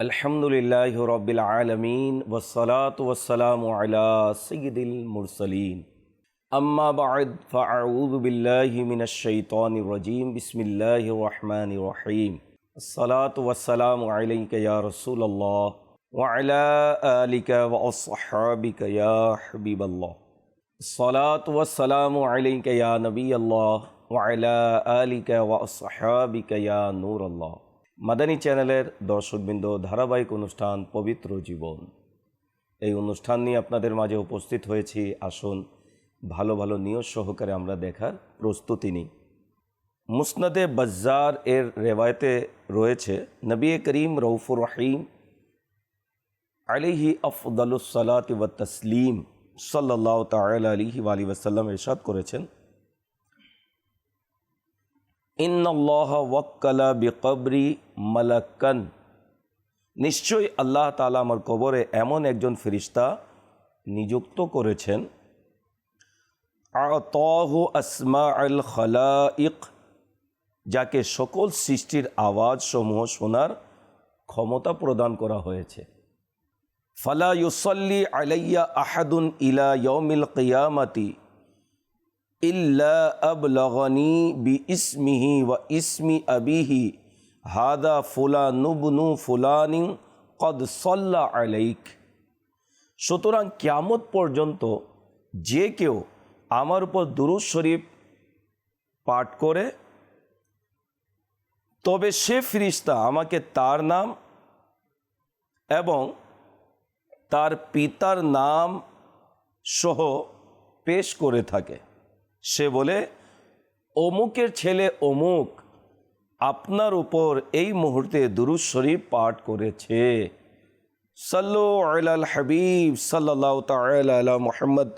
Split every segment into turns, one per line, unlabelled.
الحمد للہ رب العالمین وسلاۃ وسلام علیہ سید المرسلین. اما بعد، فاعوذ باللہ من الشیطان الرجیم، بسم اللہ الرحمن الرحیم. الصلاۃ والسلام علیک یا رسول اللہ وعلا آلک واصحابک یا حبیب اللہ. الصلاۃ والسلام علیک یا نبی اللہ وعلا آلک واصحابک یا نور اللہ. মাদানী চ্যানেলের দর্শকবৃন্দ, ধারাবাহিক অনুষ্ঠান, পবিত্র জীবন। এই অনুষ্ঠান নিয়ে আপনাদের মাঝে উপস্থিত হয়েছি। আসুন, ভালো ভালো নিয়োগ সহকারে আমরা দেখার প্রস্তুতি নিই। মুসনাদে বাজ্জার এর রেওয়ায়তে রয়েছে, নবী করিম রৌফুর রহিম আলিহি আফদালুসালাত তসলিম সাল্লাহ তাল আলিহি আলী ওসাল্লাম ইরশাদ করেছেন। ইন্নআল্লাহ ওয়াক্কালা বিকবরি মালাক্কান নিশ্চয়ই আল্লাহ তালা আমার কবরে এমন একজন ফিরিস্তা নিযুক্ত করেছেন। আতহু আসমা আল খালাইক যাকে সকল সৃষ্টির আওয়াজ সমূহ শোনার ক্ষমতা প্রদান করা হয়েছে। ফালা ইউসল্লি আলাইয়া আহাদুন ইলা ইয়মিল কিয়ামাতি ইল্লা আবলগনি বি ইসমিহি ওয়া ইসমি আবিহি। হাদা ফুলানুবনু ফুলানিং কদ সল্লা আলাইক। সুতরাং ক্যামত পর্যন্ত যে কেউ আমার উপর দুরুজ শরীফ পাঠ করে, তবে সে ফিরিস্তা আমাকে তার নাম এবং তার পিতার নাম সহ পেশ করে থাকে। সে বলে, অমুকের ছেলে অমুক, আপনার উপর এই মুহূর্তে দুরুজ শরীফ পাঠ করেছে। সাল্লু আল হাবিব সাল্লাহ তালা মোহাম্মদ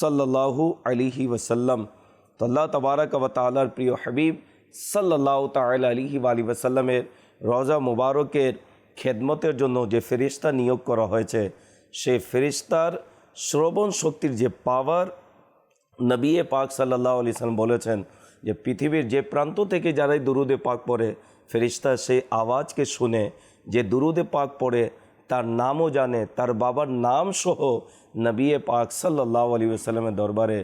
সাল্লাহু আলিহি ওসাল্লাম তাল্লাহ তবারক ওয়া তালার প্রিয় হাবিব সাল্লাহ তাল আলিহি আলী ওসাল্লামের রজা মুবারকের খেদমতের জন্য যে ফেরিস্তা নিয়োগ করা হয়েছে, সে ফেরিস্তার শ্রবণ শক্তির যে পাওয়ার নবী পাক সাল্লাহ আলি সাল্লাম বলেছেন যে পৃথিবীর যে প্রান্ত থেকে যারাই দুরুদে পাক পড়ে, ফেরিস্তা সেই আওয়াজকে শুনে যে দুরুদে পাক পড়ে, তার নামও জানে, তার বাবার নাম সহ নবী পাক সাল্লাহ আলী সাল্লামের দরবারে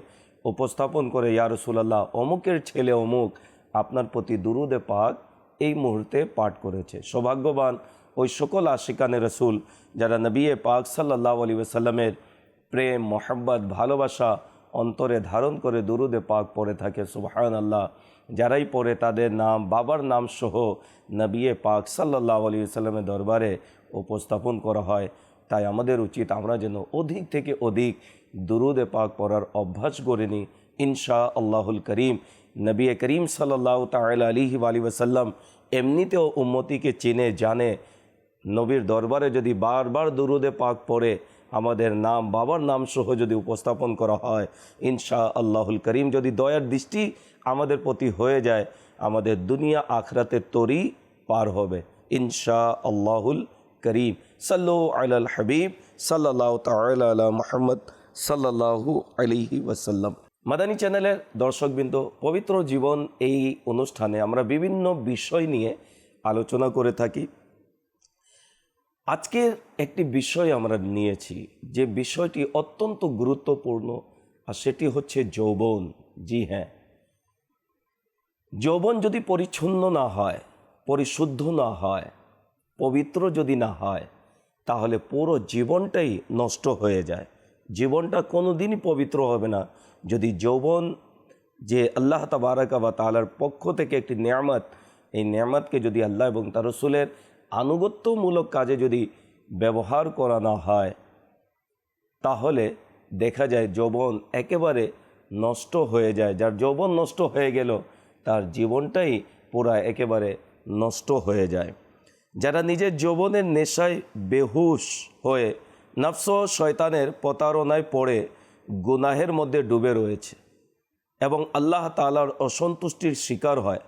উপস্থাপন করে, ইয়া রসুলাল্লাহ, অমুকের ছেলে অমুক আপনার প্রতি দুরুদে পাক এই মুহূর্তে পাঠ করেছে। সৌভাগ্যবান ওই সকল আশিকানে রসুল যারা নবী পাক সাল্লাহ আলী সাল্লামের প্রেম, মোহাব্বত, ভালোবাসা অন্তরে ধারণ করে দুরুদে পাক পড়ে থাকে সুবাহান আল্লাহ যারাই পড়ে তাদের নাম, বাবার নাম সহ নবিয়ে পাক সাল্লাহ আলী সাল্লামের দরবারে উপস্থাপন করা হয়। তাই আমাদের উচিত আমরা যেন অধিক থেকে অধিক দুরুদে পাক পড়ার অভ্যাস গড়ে নিই। ইনশা আল্লাহুল করিম। নবী করিম সাল্লাহ তাল আলিহি আলী ওসাল্লাম এমনিতেও উম্মতিকে চিনে, জানে। নবীর দরবারে যদি বারবার দুরুদে পাক পড়ে আমাদের নাম, বাবার নাম সহ যদি উপস্থাপন করা হয় ইনশা আল্লাহুল করিম। যদি দয়ার দৃষ্টি আমাদের প্রতি হয়ে যায়, আমাদের দুনিয়া আখরাতের তরি পার হবে। ইনশা আল্লাহুল করিম। সাল্লু আল হাবিব সাল্লাহ তাল মোহাম্মদ সাল্লাহু আলিহি ওয়াসাল্লাম। মাদানী চ্যানেলের দর্শকবৃন্দ, পবিত্র জীবন এই অনুষ্ঠানে আমরা বিভিন্ন বিষয় নিয়ে আলোচনা করে থাকি। আজকের একটি বিষয় আমরা নিয়েছি, যে বিষয়টি অত্যন্ত গুরুত্বপূর্ণ, আর সেটি হচ্ছে যৌবন। জি হ্যাঁ। যৌবন যদি পরিচ্ছন্ন না হয়, পরিশুদ্ধ না হয়, পবিত্র যদি না হয়, তাহলে পুরো জীবনটাই নষ্ট হয়ে যায়। জীবনটা কোনো দিনই পবিত্র হবে না। যদি যৌবন, যে আল্লাহ তাবারাকা বা তালার পক্ষ থেকে একটি নিয়ামত, এই নিয়ামতকে যদি আল্লাহ এবং তার রসুলের আনুগত্যমূলক কাজে যদি ব্যবহার করা না হয়, তাহলে দেখা যায় যৌবন একেবারে নষ্ট হয়ে যায়। যার যৌবন নষ্ট হয়ে গেল, তার জীবনটাই পুরা একেবারে নষ্ট হয়ে যায়। যারা নিজের যৌবনের নেশায় বেহুশ হয়ে নফস শয়তানের প্রতারণায় পড়ে, গুনাহের মধ্যে ডুবে রয়েছে এবং আল্লাহ তালার অসন্তুষ্টির শিকার হয়,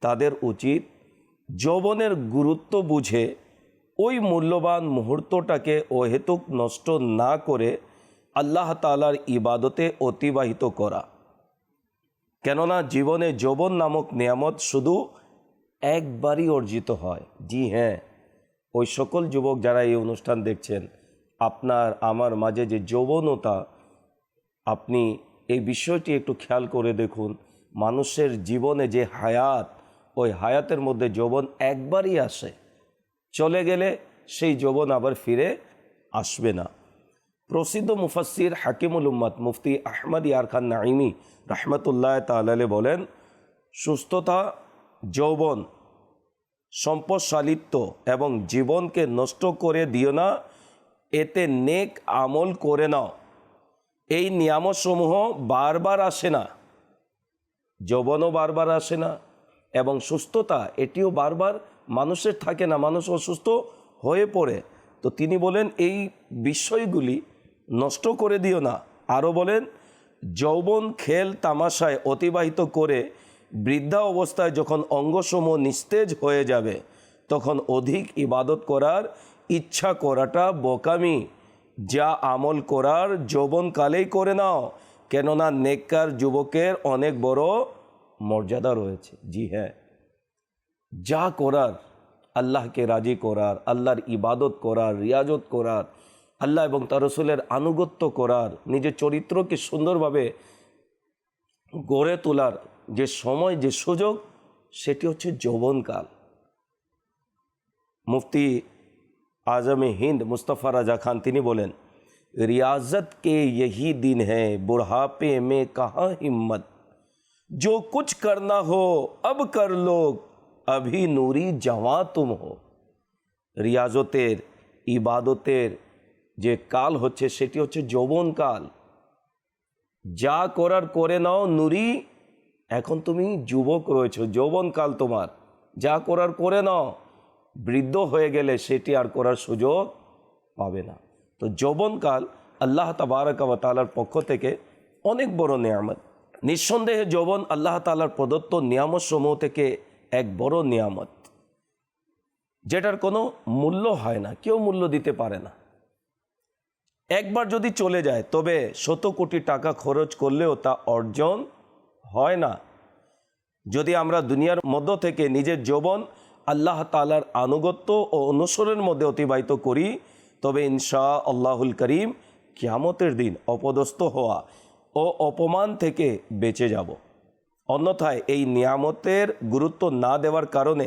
তাদের উচিত যৌবনের গুরুত্ব বুঝে ওই মূল্যবান মুহূর্তটাকে অহেতুক নষ্ট না করে আল্লাহ তালার ইবাদতে অতিবাহিত করা। কেননা জীবনে যৌবন নামক নিয়ামত শুধু একবারই অর্জিত হয়। জি হ্যাঁ ওই সকল যুবক যারা এই অনুষ্ঠান দেখছেন, আপনার, আমার মাঝে যে যৌবনতা, আপনি এই বিষয়টি একটু খেয়াল করে দেখুন। মানুষের জীবনে যে হায়াত ওই হায়াতের মধ্যে যৌবন একবারই আসে। চলে গেলে সেই যৌবন আবার ফিরে আসবে না। প্রসিদ্ধ মুফাসির হাকিমুল উম্মাদ মুফতি আহমদ ইয়ার খান নাইমি রহমতুল্লাহ তালে বলেন, সুস্থতা, যৌবন সম্পদশালিত্ব এবং জীবনকে নষ্ট করে দিও না, এতে নেক আমল করে নাও। এই নিয়ামসমূহ বারবার আসে না। যৌবনও বারবার আসে না। এবং সুস্থতা এটিও বারবার মানুষের থাকে না, মানুষ অসুস্থ হয়ে পড়ে। তো তিনি বলেন, এই বিষয়গুলি নষ্ট করে দিও না। আরও বলেন, যৌবন খেল তামাশায় অতিবাহিত করে বৃদ্ধা অবস্থায় যখন অঙ্গসমূহ নিস্তেজ হয়ে যাবে, তখন অধিক ইবাদত করার ইচ্ছা করাটা বোকামি। যা আমল করার যৌবনকালেই করে নাও। কেননা নেককার যুবকের অনেক বড় মর্যাদা রয়েছে। জি হ্যাঁ। যা করার, আল্লাহকে রাজি করার, আল্লাহর ইবাদত করার, রিয়াজত করার, আল্লাহ এবং তার রসুলের আনুগত্য করার, নিজের চরিত্রকে সুন্দরভাবে গড়ে তোলার যে সময়, যে সুযোগ, সেটি হচ্ছে যৌবনকাল। মুফতি আজমে হিন্দ মুস্তফা রাজা খান, তিনি বলেন রিয়াজত কে ইহি দিন হ্যাঁ বুড়হাপে মে কাহা হিম্মত? जो कुछ करना हो अब कर लो अभी नूरी जवा तुम हो রিয়াজতের ইবাদতের যে কাল হচ্ছে সেটি হচ্ছে যৌবন কাল যা করার করে নাও নুরি এখন তুমি যুবক রয়েছো যৌবন কাল তোমার যা করার করে নাও বৃদ্ধ হয়ে গেলে সেটি আর করার সুযোগ পাবে না তো যৌবনকাল আল্লাহ তাবারক ওয়া তাআলার পক্ষ থেকে অনেক বড় নিয়ামত নিঃসন্দেহে যৌবন আল্লাহ তালার প্রদত্ত নিয়ামত সমূহ থেকে এক বড় নিয়ামত, যেটার কোনো মূল্য হয় না, কেউ মূল্য দিতে পারে না। একবার যদি চলে যায়, তবে শত কোটি টাকা খরচ করলেও তা অর্জন হয় না। যদি আমরা দুনিয়ার মধ্য থেকে নিজের যৌবন আল্লাহ তালার আনুগত্য ও অনুসরণের মধ্যে অতিবাহিত করি, তবে ইনশা আল্লাহুল করিম কিয়ামতের দিন অপদস্থ হওয়া ও অপমান থেকে বেঁচে যাব। অন্যথায় এই নিয়ামতের গুরুত্ব না দেওয়ার কারণে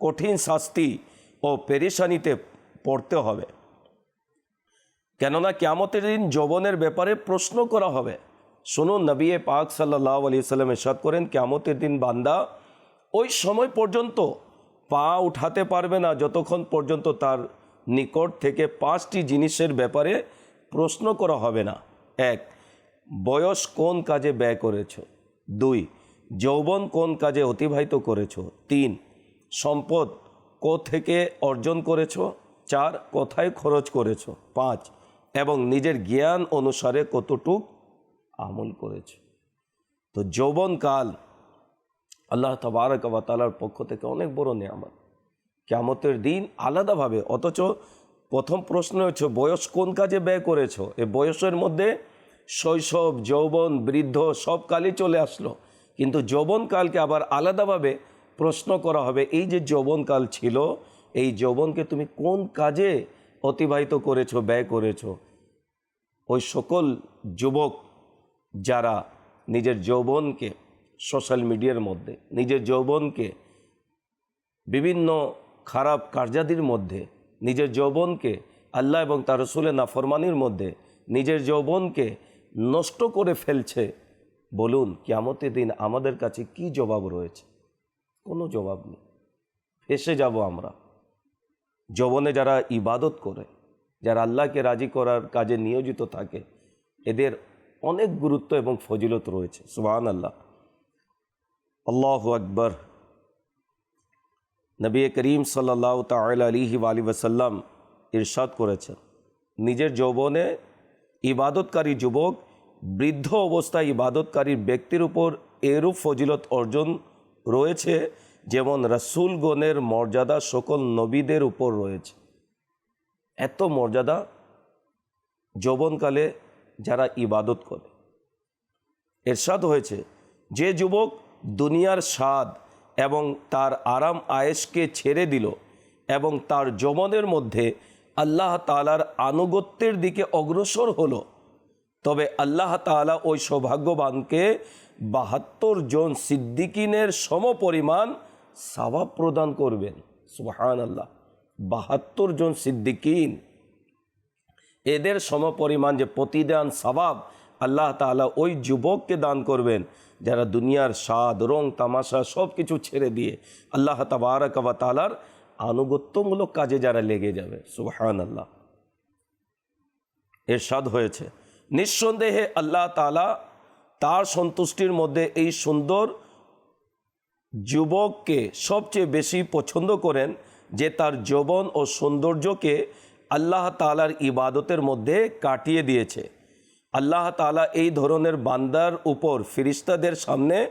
কঠিন শাস্তি ও পেরেশানিতে পড়তে হবে। কেননা কিয়ামতের দিন যৌবনের ব্যাপারে প্রশ্ন করা হবে। শুনুন, নবী পাক সাল্লাহ আলি সাল্লাম এরশাদ করেন, কিয়ামতের দিন বান্দা ওই সময় পর্যন্ত পা উঠাতে পারবে না, যতক্ষণ পর্যন্ত তার নিকট থেকে পাঁচটি জিনিসের ব্যাপারে প্রশ্ন করা হবে না। এক বয়স কোন কাজে ব্যয় করেছ? দুই, যৌবন কোন কাজে অতিবাহিত করেছ? তিন, সম্পদ থেকে অর্জন করেছ? চার, কোথায় খরচ করেছ? পাঁচ, এবং নিজের জ্ঞান অনুসারে কতটুক আমল করেছ? তো যৌবনকাল আল্লাহ তবারক তালার পক্ষ থেকে অনেক বড় নিয়ামত। কেমতের দিন আলাদাভাবে, অথচ প্রথম প্রশ্ন হচ্ছে, বয়স কোন কাজে ব্যয় করেছ? এ বয়সের মধ্যে শৈশব, যৌবন, বৃদ্ধ সব কালই চলে আসলো। কিন্তু যৌবনকালকে আবার আলাদাভাবে প্রশ্ন করা হবে, এই যে যৌবনকাল ছিল, এই যৌবনকে তুমি কোন কাজে অতিবাহিত করেছ, ব্যয় করেছ? ওই সকল যুবক যারা নিজের যৌবনকে সোশ্যাল মিডিয়ার মধ্যে, নিজের যৌবনকে বিভিন্ন খারাপ কার্যাদির মধ্যে, নিজের যৌবনকে আল্লাহ এবং তার রসুলের নাফরমানির মধ্যে, নিজের যৌবনকে নষ্ট করে ফেলছে। বলুন, কিয়ামতের দিন আমাদের কাছে কি জবাব রয়েছে? কোনো জবাব নেই। ফেসে যাব আমরা। যৌবনে যারা ইবাদত করে, যারা আল্লাহকে রাজি করার কাজে নিয়োজিত থাকে, এদের অনেক গুরুত্ব এবং ফজিলত রয়েছে। সুবাহ আল্লাহ আল্লাহ আকবর। নবী করিম সাল্লাহ তাল আলিহি আলী ওসাল্লাম ইরশাদ করেছেন, নিজের যৌবনে ইবাদতকারী যুবক, বৃদ্ধ অবস্থায় ইবাদতকারী ব্যক্তির উপর এরূপ ফজিলত অর্জন রয়েছে যেমন রসুলগণের মর্যাদা সকল নবীদের উপর রয়েছে। এত মর্যাদা যৌবনকালে যারা ইবাদত করে। এরশাদ হয়েছে, যে যুবক দুনিয়ার স্বাদ এবং তার আরাম আয়েসকে ছেড়ে দিল এবং তার যৌবনের মধ্যে আল্লাহ তালার আনুগত্যের দিকে অগ্রসর হলো। তবে আল্লাহ তাআলা ওই সৌভাগ্যবানকে বাহাত্তর জন সিদ্দিকিনের সমপরিমাণ সাবাব প্রদান করবেন। সুবাহান আল্লাহ বাহাত্তর জন সিদ্দিকিন। এদের সমপরিমাণ যে প্রতিদান সবাব আল্লাহ তাআলা ওই যুবককে দান করবেন, যারা দুনিয়ার স্বাদ, রং, তামাশা সব কিছু ছেড়ে দিয়ে আল্লাহ তাবারকাবা তালার আনুগত্যমূলক কাজে যারা লেগে যাবে সুবাহান আল্লাহ এরশাদ হয়েছে। নিঃসন্দেহে আল্লাহ তালা তার সন্তুষ্টির মধ্যে এই সুন্দর যুবককে সবচেয়ে বেশি পছন্দ করেন যে তার যৌবন ও সৌন্দর্যকে আল্লাহ তালার ইবাদতের মধ্যে কাটিয়ে দিয়েছে। আল্লাহ তালা এই ধরনের বান্দার উপর ফিরিস্তাদের সামনে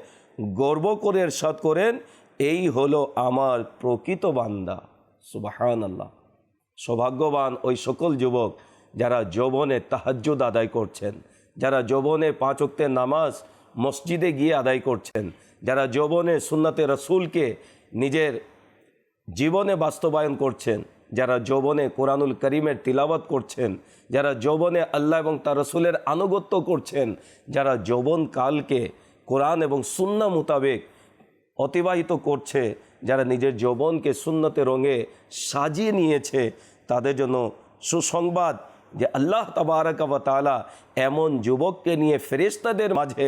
গর্ব করে এরশাদ করেন এই হলো আমার প্রকৃত বান্দা সুবাহান আল্লাহ সৌভাগ্যবান ওই সকল যুবক যারা যৌবনে তাহাজ্জুদ আদায় করছেন, যারা যৌবনে পাঁচ ওয়াক্তের নামাজ মসজিদে গিয়ে আদায় করছেন, যারা যৌবনে সুন্নাতে রসুলকে নিজের জীবনে বাস্তবায়ন করছেন, যারা যৌবনে কোরআনুল করিমের তিলাবত করছেন, যারা যৌবনে আল্লাহ এবং তার রসুলের আনুগত্য করছেন, যারা যৌবন কালকে কোরআন এবং সুন্না মোতাবেক অতিবাহিত করছে, যারা নিজের যৌবনকে সুন্নতে রঙে সাজিয়ে নিয়েছে, তাদের জন্য সুসংবাদ যে আল্লাহ তাবারাকাবা তালা এমন যুবককে নিয়ে ফেরেশতাদের মাঝে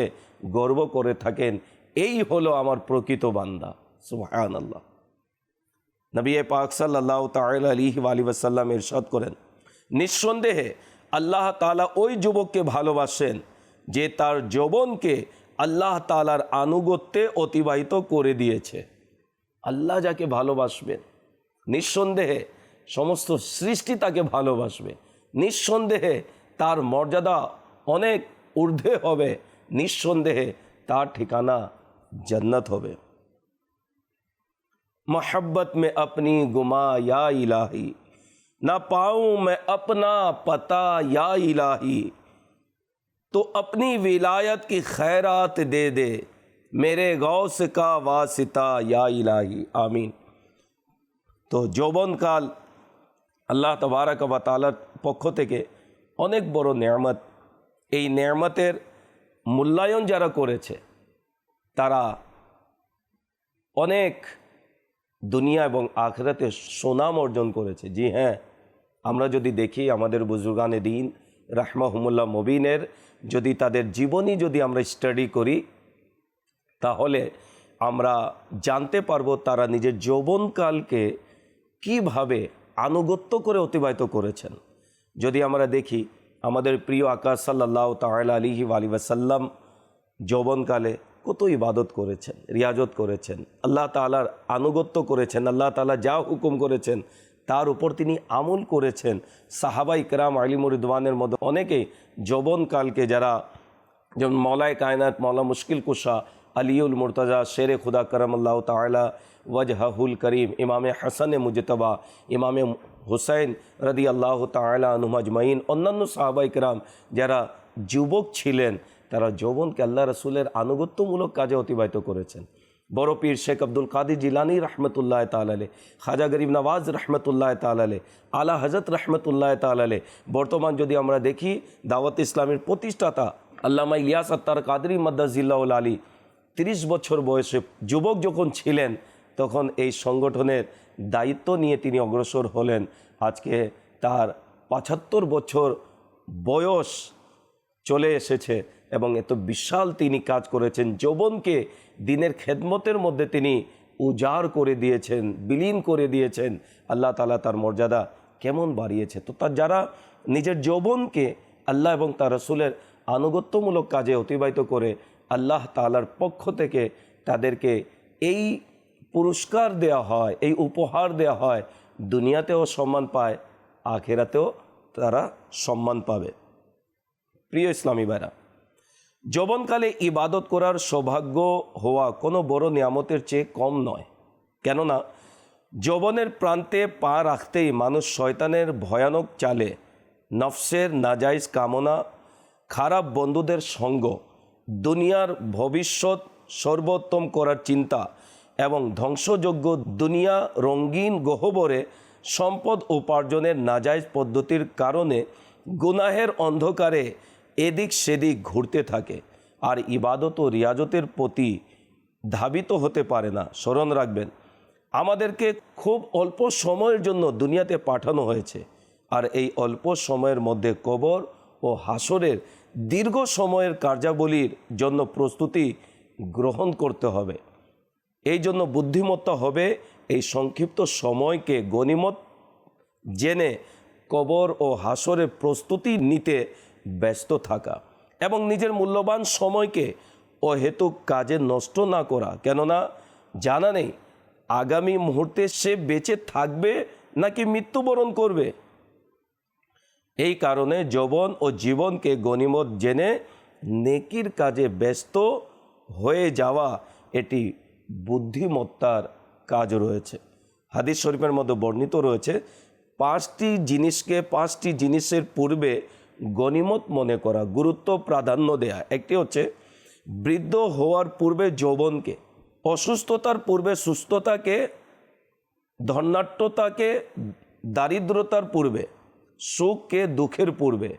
গর্ব করে থাকেন। এই হলো আমার প্রকৃত বান্দা। সুবহান আল্লাহ নবী পাক সাল্লাহ তাল আলী আলী ওয়াসাল্লাম ইরশাদ করেন, নিঃসন্দেহে আল্লাহ তালা ওই যুবককে ভালোবাসেন যে তার যৌবনকে আল্লাহ তালার আনুগত্যে অতিবাহিত করে দিয়েছে। আল্লাহ যাকে ভালোবাসবেন, নিঃসন্দেহে সমস্ত সৃষ্টি তাকে ভালোবাসবে। নিঃসন্দেহে তার মর্যাদা অনেক ঊর্ধ্বে হবে, নিঃসন্দেহে তার ঠিকানা জান্নাত হবে। محبت মে আপনি গুমা ইয়া ইলাহি, না পাও মে আপনা পতা ইয়া ইলাহি। तो अपनी विलायत की खैरात दे दे मेरे गौस का वासिता या इलाही आमीन তো যৌবনকাল আল্লাহ তবারক বা তালার পক্ষ থেকে অনেক বড় নেয়ামত এই নেয়ামতের মূল্যায়ন যারা করেছে তারা অনেক দুনিয়া এবং আখরাতে সুনাম অর্জন করেছে জি হ্যাঁ আমরা যদি দেখি আমাদের বুজুর্গানে দিন রাহমাহুমুল্লাহ মবিনের যদি তাদের জীবনী যদি আমরা স্টাডি করি, তাহলে আমরা জানতে পারব তারা নিজের যৌবনকালকে কীভাবে আনুগত্য করে অতিবাহিত করেছেন। যদি আমরা দেখি, আমাদের প্রিয় আকাশ সাল্লাহ তাল আলিহি আলী ওয়াসাল্লাম যৌবনকালে কত ইবাদত করেছেন, রিয়াজত করেছেন, আল্লাহ তালার আনুগত্য করেছেন, আল্লাহ তালা যা হুকুম করেছেন তার উপর তিনি আমল করেছেন। সাহাবাই কেরাম আলিমুরিদওয়ানের মধ্যে অনেকেই যৌবনকালকে যারা যেমন মৌলায় কায়নাত মৌলা মুশকিল কুশা, আলিউল মুরতাজা, শেরে খুদা করম আল্লাহ তালা ওয়াজহাহুল করিম, ইমামে হাসান মুজতবা, ইমামে হুসাইন রদি আল্লাহ তালা আনুমাজমাইন অন্যান্য সাহাবাই কেরাম যারা যুবক ছিলেন, তারা যৌবনকে আল্লাহ রসুলের আনুগত্যমূলক কাজে অতিবাহিত করেছেন। বড় পীর শেখ আব্দুল কাদির জিলানি রহমতুল্লাহ তালালে খাজা গরিব নওয়াজ রহমতুল্লাহ তালালে আলা হজরত রহমতুল্লাহ তালালে বর্তমান যদি আমরা দেখি, দাওয়াত ইসলামের প্রতিষ্ঠাতা আল্লামা ইলিয়াস আত্তার কাদরি মাদ্দাজিল্লাউল আলী, তিরিশ বছর বয়সে যুবক যখন ছিলেন, তখন এই সংগঠনের দায়িত্ব নিয়ে তিনি অগ্রসর হলেন। আজকে তার পঁচাত্তর বছর বয়স চলে এসেছে। এবং এত বিশাল তিনি কাজ করেছেন। যৌবনকে দিনের খেদমতের মধ্যে তিনি উজাড় করে দিয়েছেন, বিলীন করে দিয়েছেন। আল্লাহ তালা তার মর্যাদা কেমন বাড়িয়েছে? তো তার যারা নিজের যৌবনকে আল্লাহ এবং তার রসুলের আনুগত্যমূলক কাজে অতিবাহিত করে, আল্লাহ তালার পক্ষ থেকে তাদেরকে এই পুরস্কার দেয়া হয়, এই উপহার দেয়া হয়, দুনিয়াতেও সম্মান পায়, আখেরাতেও তারা সম্মান পাবে। প্রিয় ইসলামী ভাইরা যৌবনকালে ইবাদত করার সৌভাগ্য হওয়া কোনো বড় নিয়ামতের চেয়ে কম নয়। কেননা, যৌবনের প্রান্তে পা রাখতেই মানুষ শয়তানের ভয়ানক চালে, নফসের নাজাইজ কামনা, খারাপ বন্ধুদের সঙ্গ, দুনিয়ার ভবিষ্যৎ সর্বোত্তম করার চিন্তা এবং ধ্বংসযোগ্য দুনিয়া রঙ্গিন গহ্বরে সম্পদ উপার্জনের নাজাইজ পদ্ধতির কারণে গুনাহের অন্ধকারে এদিক সেদিক ঘুরতে থাকে। আর ইবাদত ও রিয়াজতের প্রতি ধাবিত হতে পারে না। স্মরণ রাখবেন, আমাদেরকে খুব অল্প সময়ের জন্য দুনিয়াতে পাঠানো হয়েছে। আর এই অল্প সময়ের মধ্যে কবর ও হাসরের দীর্ঘ সময়ের কার্যাবলীর জন্য প্রস্তুতি গ্রহণ করতে হবে। এই জন্য বুদ্ধিমত্তা হবে এই সংক্ষিপ্ত সময়কে গণিমত জেনে কবর ও হাসরের প্রস্তুতি নিতে ব্যস্ত থাকা এবং নিজের মূল্যবান সময়কে অহেতুক কাজে নষ্ট না করা। কেননা জানা নেই আগামী মুহূর্তে সে বেঁচে থাকবে নাকি মৃত্যুবরণ করবে। এই কারণে যৌবন ও জীবনকে গণিমত জেনে নেকির কাজে ব্যস্ত হয়ে যাওয়া এটি বুদ্ধিমত্তার কাজ রয়েছে। হাদিস শরীফের মধ্যে বর্ণিত রয়েছে, পাঁচটি জিনিসকে পাঁচটি জিনিসের পূর্বে গণিমত মনে করা, গুরুত্ব প্রাধান্য দেয়া। একটি হচ্ছে বৃদ্ধ হওয়ার পূর্বে যৌবনকে, অসুস্থতার পূর্বে সুস্থতাকে ধন্যাট্যতাকে দারিদ্রতার পূর্বে, সুখকে, দুঃখের পূর্বে,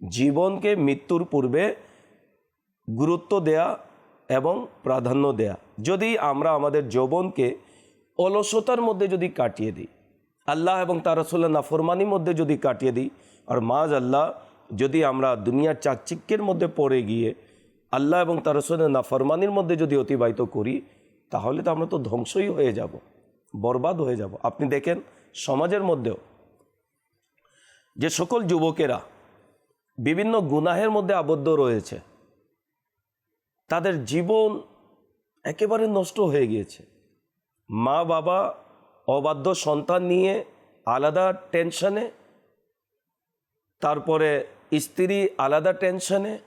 জীবনকে, মৃত্যুর পূর্বে গুরুত্ব দেয়া এবং প্রাধান্য দেয়া। যদি আমরা আমাদের যৌবনকে অলসতার মধ্যে যদি কাটিয়ে দিই, আল্লাহ এবং তার রসুল্লাহ নাফরমানির মধ্যে যদি কাটিয়ে দিই, আর মাজ আল্লাহ যদি আমরা দুনিয়ার চাকচিক্যের মধ্যে পড়ে গিয়ে আল্লাহ এবং তার রসুলের নাফরমানির মধ্যে যদি অতিবাহিত করি, তাহলে তো আমরা তো ধ্বংসই হয়ে যাব, বরবাদ হয়ে যাব। আপনি দেখেন সমাজের মধ্যেও যে সকল যুবকেরা বিভিন্ন গুনাহের মধ্যে আবদ্ধ রয়েছে, তাদের জীবন একেবারে নষ্ট হয়ে গিয়েছে। মা বাবা, অবাধ্য সন্তান নিয়ে আলাদা টেনশনে, তারপরে স্ত্রী আলাদা টেনশনে,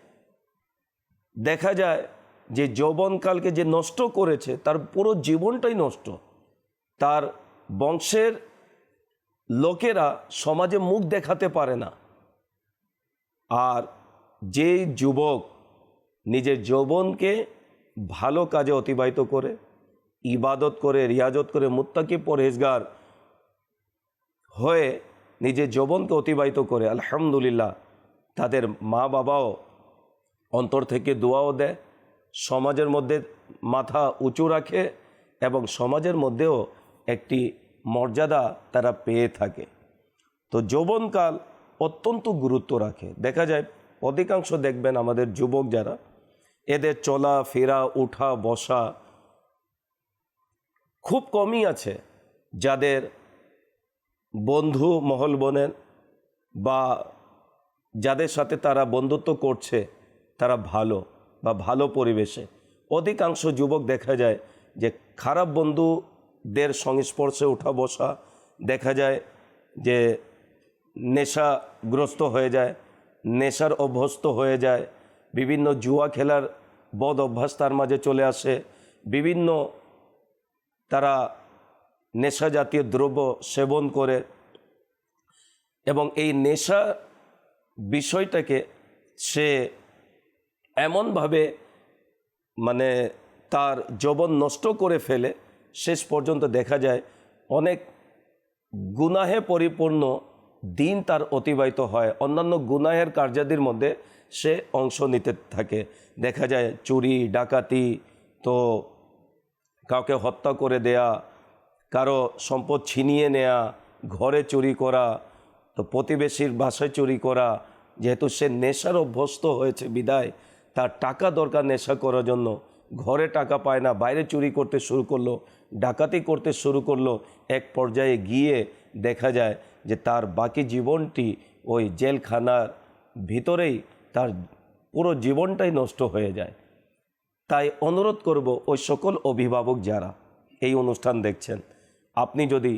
দেখা যায় যে যৌবনকালকে যে নষ্ট করেছে, তার পুরো জীবনটাই নষ্ট। তার বংশের লোকেরা সমাজে মুখ দেখাতে পারে না। আর যে যুবক নিজের যৌবনকে ভালো কাজে অতিবাহিত করে, ইবাদত করে, রিয়াজত করে, মুত্তাকি পরহেজগার হয়ে নিজের যৌবনকে অতিবাহিত করে, আলহামদুলিল্লাহ তাদের মা বাবাও অন্তর থেকে দোয়াও দেয়, সমাজের মধ্যে মাথা উঁচু রাখে এবং সমাজের মধ্যেও একটি মর্যাদা তারা পেয়ে থাকে। তো যৌবনকাল অত্যন্ত গুরুত্ব রাখে। দেখা যায়, অধিকাংশ দেখবেন আমাদের যুবক যারা, এদের চলা, ফেরা, উঠা, বসা খুব কমই আছে। যাদের বন্ধু মহল বনের বা যাদের সাথে তারা বন্ধুত্ব করছে, তারা ভালো বা ভালো পরিবেশে। অধিকাংশ যুবক দেখা যায় যে খারাপ বন্ধুদের সংস্পর্শে উঠা বসা দেখা যায় যে নেশাগ্রস্ত হয়ে যায়, নেশার অভ্যস্ত হয়ে যায়, বিভিন্ন জুয়া খেলার বদ অভ্যাস তার মাঝে চলে আসে, বিভিন্ন তারা নেশা জাতীয় দ্রব্য সেবন করে এবং এই নেশা বিষয়টাকে সে এমনভাবে মানে তার যৌবন নষ্ট করে ফেলে, শেষ পর্যন্ত দেখা যায় অনেক গুনাহে পরিপূর্ণ দিন তার অতিবাহিত হয়। অন্যান্য গুনাহের কার্যাদির মধ্যে সে অংশ নিতে থাকে। দেখা যায় চুরি, ডাকাতি, তো কাউকে হত্যা করে দেয়া, কারও সম্পদ ছিনিয়ে নেয়া, ঘরে চুরি করা তো প্রতিবেশীর বাসায় চুরি করা, যেহেতু সে নেশার অভ্যস্ত হয়েছে বিদায়, তার টাকা দরকার নেশা করার জন্য। ঘরে টাকা পায় না, বাইরে চুরি করতে শুরু করল, ডাকাতি করতে শুরু করল, এক পর্যায়ে গিয়ে দেখা যায় যে তার বাকি জীবনটি ওই জেলখানার ভিতরেই, তার পুরো জীবনটাই নষ্ট হয়ে যায়। তাই অনুরোধ করব ওই সকল অভিভাবক যারা এই অনুষ্ঠান দেখছেন, আপনি যদি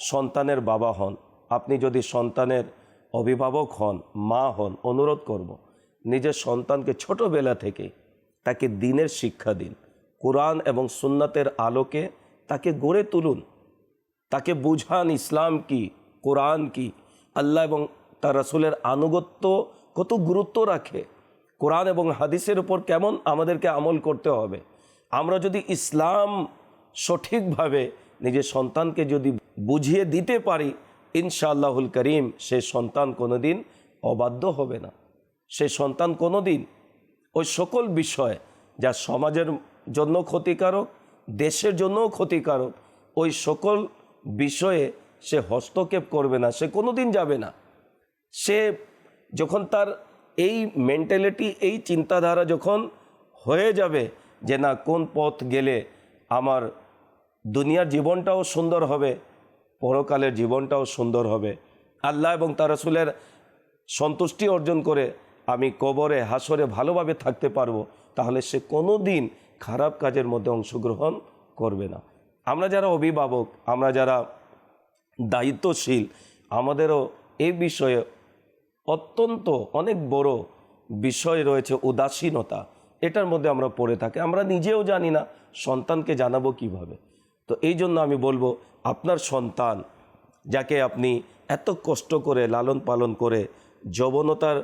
সন্তানের বাবা হন আপনি যদি সন্তানের অভিভাবক হন, মা হন, অনুরোধ করব, নিজের সন্তানকে ছোটোবেলা থেকে তাকে দিনের শিক্ষা দিন। কোরআন এবং সুন্নাতের আলোকে তাকে গড়ে তুলুন। তাকে বুঝান ইসলাম কি, কোরআন কি। আল্লাহ এবং তার রসুলের আনুগত্য কত গুরুত্ব রাখে। কোরআন এবং হাদিসের উপর কেমন আমাদেরকে আমল করতে হবে। আমরা যদি ইসলাম সঠিকভাবে নিজের সন্তানকে যদি বুঝিয়ে দিতে পারি ইনশাআল্লাহুল করিম, সে সন্তান কোনোদিন অবাধ্য হবে না। সে সন্তান কোনোদিন ওই সকল বিষয় যা সমাজের জন্য ক্ষতিকারক, দেশের জন্যও ক্ষতিকারক, ওই সকল বিষয়ে সে হস্তক্ষেপ করবে না, সে কোনো দিন যাবে না। সে যখন তার এই মেন্টালিটি এই চিন্তাধারা যখন হয়ে যাবে যে না, কোন পথ গেলে আমার দুনিয়ার জীবনটাও সুন্দর হবে পরকালের জীবনটাও সুন্দর হবে। আল্লাহ এবং তার রসুলের সন্তুষ্টি অর্জন করে আমি কবরে, হাসরে ভালোভাবে থাকতে পারব, তাহলে সে কোনো দিন খারাপ কাজের মধ্যে অংশগ্রহণ করবে না। আমরা যারা অভিভাবক, আমরা যারা দায়িত্বশীল, আমাদেরও এই বিষয়ে অত্যন্ত অনেক বড় বিষয় রয়েছে উদাসীনতা। এটার মধ্যে আমরা পড়ে থাকি। আমরা নিজেও জানি না, সন্তানকে জানাব কীভাবে। তো এই জন্য আমি বলব আপনার সন্তান যাকে আপনি এত কষ্ট করে লালন পালন করে যবনতার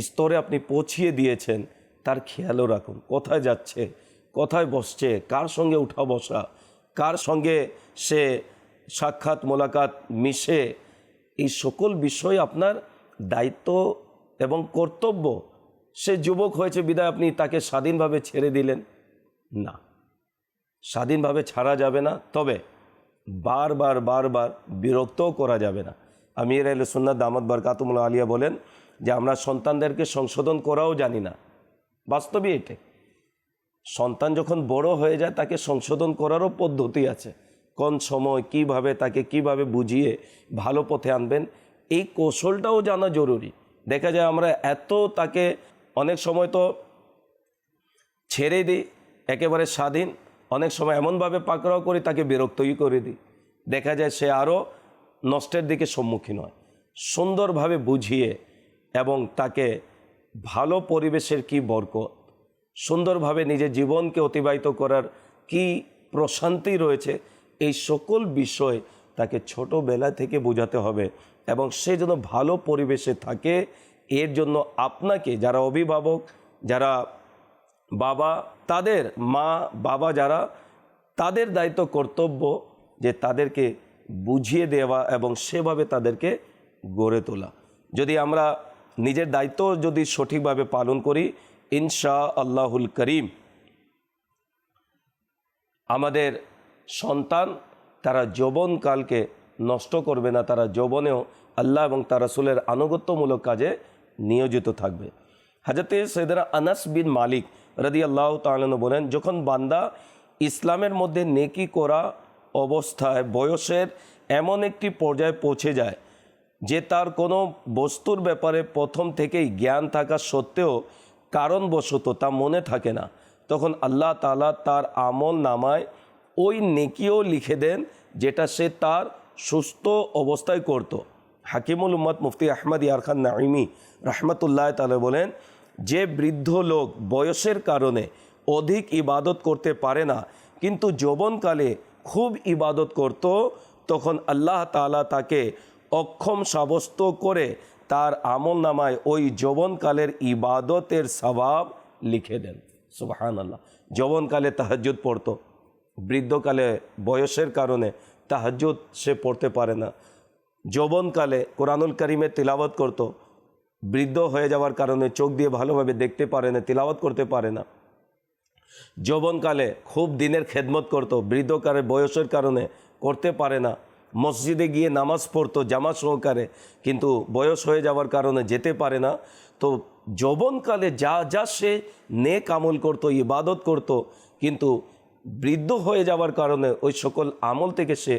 স্তরে আপনি পৌঁছিয়ে দিয়েছেন, তার খেয়ালও রাখুন। কোথায় যাচ্ছে? কোথায় বসছে? কার সঙ্গে উঠা বসা? কার সঙ্গে সে সাক্ষাৎ, মোলাকাত মিশে? এই সকল বিষয় আপনার দায়িত্ব এবং কর্তব্য। সে যুবক হয়েছে, বিদায় আপনি তাকে স্বাধীনভাবে ছেড়ে দিলেন? না। স্বাধীনভাবে ছাড়া যাবে না। তবে বারবার বারবার বিরক্তও করা যাবে না। আমির আল সুন্নাত দামদ বারকাতুমুল্লা আলিয়া বলেন যে, আমরা সন্তানদেরকে সংশোধন করাও জানি না। বাস্তবে এটাই। সন্তান যখন বড় হয়ে যায়, তাকে সংশোধন করারও পদ্ধতি আছে। কোন সময় কীভাবে তাকে কীভাবে বুঝিয়ে ভালো পথে আনবেন, এই কৌশলটাও জানা জরুরি। দেখা যায় আমরা এত তাকে অনেক সময় তো ছেড়ে দিই, একেবারে স্বাধীন অনেক সময় এমনভাবে পাকড়াও করি, তাকে বিরক্তই করে দিই। দেখা যায় সে আরও নষ্টের দিকে সম্মুখীন হয়। সুন্দরভাবে বুঝিয়ে এবং তাকে ভালো পরিবেশের কি বরকত, সুন্দরভাবে নিজের জীবনকে অতিবাহিত করার কি প্রশান্তি রয়েছে, এই সকল বিষয় তাকে ছোটোবেলা থেকে বোঝাতে হবে এবং সে যেন ভালো পরিবেশে থাকে, এর জন্য আপনাকে, যারা অভিভাবক, যারা বাবা, তাদের মা, বাবা যারা, তাদের দায়িত্ব কর্তব্য যে তাদেরকে বুঝিয়ে দেওয়া এবং সেভাবে তাদেরকে গড়ে তোলা। যদি আমরা নিজের দায়িত্ব যদি সঠিকভাবে পালন করি ইনশা আল্লাহুল করিম, আমাদের সন্তান তারা যৌবনকালকে নষ্ট করবে না, তারা যৌবনেও আল্লাহ এবং তার রাসুলের আনুগত্যমূলক কাজে নিয়োজিত থাকবে। হাজরতে সৈদানা আনাস বিন মালিক রদি আল্লাহ তালন বলেন, যখন বান্দা ইসলামের মধ্যে নেকি করা অবস্থায় বয়সের এমন একটি পর্যায়ে পৌঁছে যায়, যে তার কোনো বস্তুর ব্যাপারে প্রথম থেকেই জ্ঞান থাকা সত্ত্বেও কারণবশত তা মনে থাকে না, তখন আল্লাহ তালা তার আমল নামায় ওই নেকিও লিখে দেন, যেটা সে তার সুস্থ অবস্থায় করত। হাকিমুল উম্মদ মুফতি আহমদ ইয়ারখান নাইমি রহমতুল্লাহ তালে বলেন যে বৃদ্ধ লোক বয়সের কারণে অধিক ইবাদত করতে পারে না, কিন্তু যৌবনকালে খুব ইবাদত করত, তখন আল্লাহ তালা তাকে অক্ষম সাব্যস্ত করে তার আমল নামায় ওই যৌবনকালের ইবাদতের স্বভাব লিখে দেন। সুবাহান আল্লাহ যৌবনকালে তাহাজ্জুদ পড়তো। বৃদ্ধকালে বয়সের কারণে তাহাজ্জুদ সে পড়তে পারে না। যৌবনকালে কোরআনুল করিমে তিলাবত করত। বৃদ্ধ হয়ে যাওয়ার কারণে চোখ দিয়ে ভালোভাবে দেখতে পারে না তিলাবত করতে পারে না। যৌবনকালে খুব দিনের খেদমত করত, বৃদ্ধকালে বয়সের কারণে করতে পারে না। মসজিদে গিয়ে নামাজ পড়তো জামা সহকারে, কিন্তু বয়স হয়ে যাওয়ার কারণে যেতে পারে না। তো যৌবনকালে যা যা সে নেক আমল করতো, ইবাদত করত, কিন্তু বৃদ্ধ হয়ে যাওয়ার কারণে ওই সকল আমল থেকে সে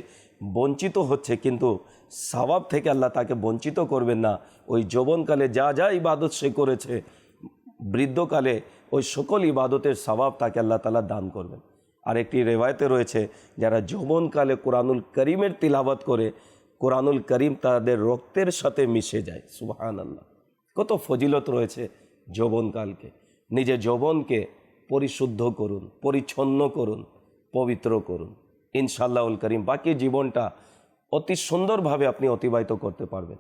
বঞ্চিত হচ্ছে, কিন্তু স্বভাব থেকে আল্লাহ তাকে বঞ্চিত করবেন না। ওই যৌবনকালে যা যা ইবাদত সে করেছে, বৃদ্ধকালে ওই সকল ইবাদতের স্বভাব তাকে আল্লাহ তালা দান করবেন। আর একটি রেওয়ায়তে রয়েছে, যারা যৌবনকালে কোরআনুল করিমের তিলাবাত করে, কোরআনুল করিম তাদের রক্তের সাথে মিশে যায়। সুবাহান আল্লাহ কত ফজিলত রয়েছে যৌবনকালকে। নিজের যৌবনকে পরিশুদ্ধ করুন, পরিচ্ছন্ন করুন, পবিত্র করুন। ইনশাল্লাহুল করিম। বাকি জীবনটা অতি সুন্দরভাবে আপনি অতিবাহিত করতে পারবেন।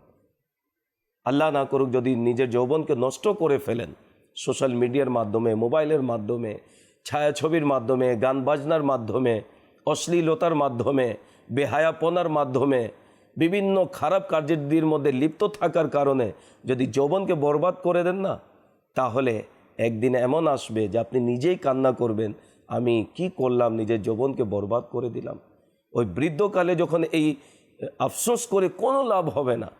আল্লাহ না করুক যদি নিজের যৌবনকে নষ্ট করে ফেলেন। সোশ্যাল মিডিয়ার মাধ্যমে, মোবাইলের মাধ্যমে, ছায়াছবির মাধ্যমে গান বাজনার মাধ্যমে, অশ্লীলতার মাধ্যমে, বেহায়াপনার মাধ্যমে, বিভিন্ন খারাপ কার্যের মধ্যে লিপ্ত থাকার কারণে যদি যৌবনকে বরবাদ করে দেন না, তাহলে একদিন এমন আসবে যে আপনি নিজেই কান্না করবেন, আমি কি করলাম, নিজের যৌবনকে বরবাদ করে দিলাম। ওই বৃদ্ধকালে যখন এই আফসোস করে কোনো লাভ হবে না।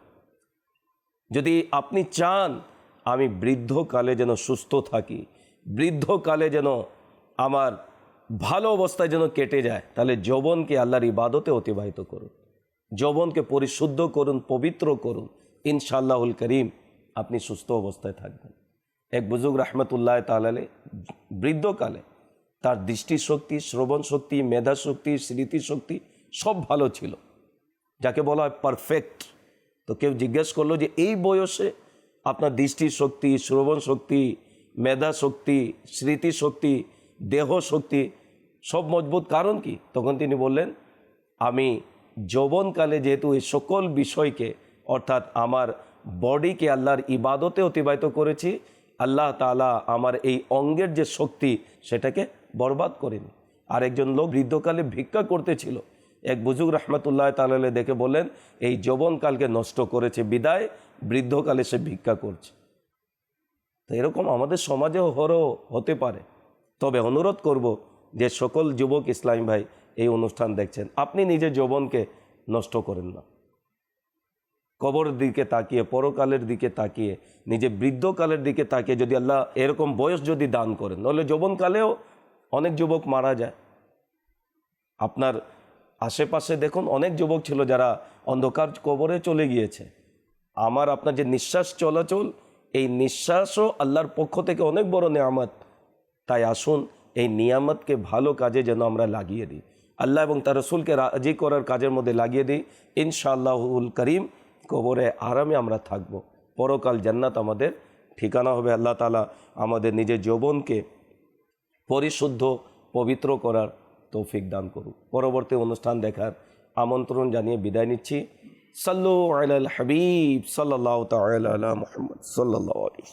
যদি আপনি চান আমি বৃদ্ধকালে যেন সুস্থ থাকি, বৃদ্ধকালে যেন আমার ভালো অবস্থায় যেন কেটে যায়, তাহলে যৌবনকে আল্লাহর ইবাদতে অতিবাহিত করুন। যৌবনকে পরিশুদ্ধ করুন, পবিত্র করুন। ইনশাল্লাহুল করিম আপনি সুস্থ অবস্থায় থাকবেন। এক বুজুগ রহমতুল্লাহ তালালে বৃদ্ধকালে তার দৃষ্টিশক্তি শ্রবণ শক্তি মেধা শক্তি স্মৃতিশক্তি সব ভালো ছিল। যাকে বলা হয় পারফেক্ট তো কেউ জিজ্ঞেস করল যে এই বয়সে আপনার দৃষ্টি শক্তি, শ্রবণ শক্তি, মেধা শক্তি, স্মৃতি শক্তি, দেহ শক্তি, সব মজবুত কারণ কি? তখন তিনি বললেন, আমি যৌবনকালে যেহেতু এই সকল বিষয়কে, অর্থাৎ আমার বডিকে আল্লাহর ইবাদতে অতিবাহিত করেছি, আল্লাহ তালা আমার এই অঙ্গের যে শক্তি, সেটাকে বরবাদ করেনি। আর একজন লোক বৃদ্ধকালে ভিক্ষা করতেছিল এক বুজুগ রহমতুল্লাহ তালালে দেখে বললেন, এই যৌবনকালকে নষ্ট করেছে, বিদায় বৃদ্ধকালে সে ভিক্ষা করছে। তো এরকম আমাদের সমাজেও হরও হতে পারে। তবে অনুরোধ করব যে সকল যুবক ইসলাম ভাই এই অনুষ্ঠান দেখছেন, আপনি নিজের যৌবনকে নষ্ট করেন না। কবরের দিকে তাকিয়ে, পরকালের দিকে তাকিয়ে নিজে বৃদ্ধকালের দিকে তাকিয়ে যদি আল্লাহ এরকম বয়স যদি দান করেন নাহলে যৌবনকালেও অনেক যুবক মারা যায়। আপনার আশেপাশে দেখুন অনেক যুবক ছিল যারা অন্ধকার কবরে চলে গিয়েছে। আমার আপনার যে নিঃশ্বাস চলাচল, এই নিঃশ্বাসও আল্লাহর পক্ষ থেকে অনেক বড় নিয়ামত। তাই আসুন, এই নিয়ামতকে ভালো কাজে যেন আমরা লাগিয়ে দিই। আল্লাহ এবং তার রসুলকে রাজি করার কাজের মধ্যে লাগিয়ে দিই। ইনশাআল্লাহুল করিম, কবরে আরামে আমরা থাকব। পরকাল জান্নাত আমাদের ঠিকানা হবে। আল্লাহ তালা আমাদের নিজের যৌবনকে পরিশুদ্ধ, পবিত্র করার তৌফিক দান করুন পরবর্তী অনুষ্ঠান দেখার আমন্ত্রণ জানিয়ে বিদায় নিচ্ছি। সাল্লু আল হাবিব সাল্লাহ তাল মোহাম্মদ সাল্লাহ আলী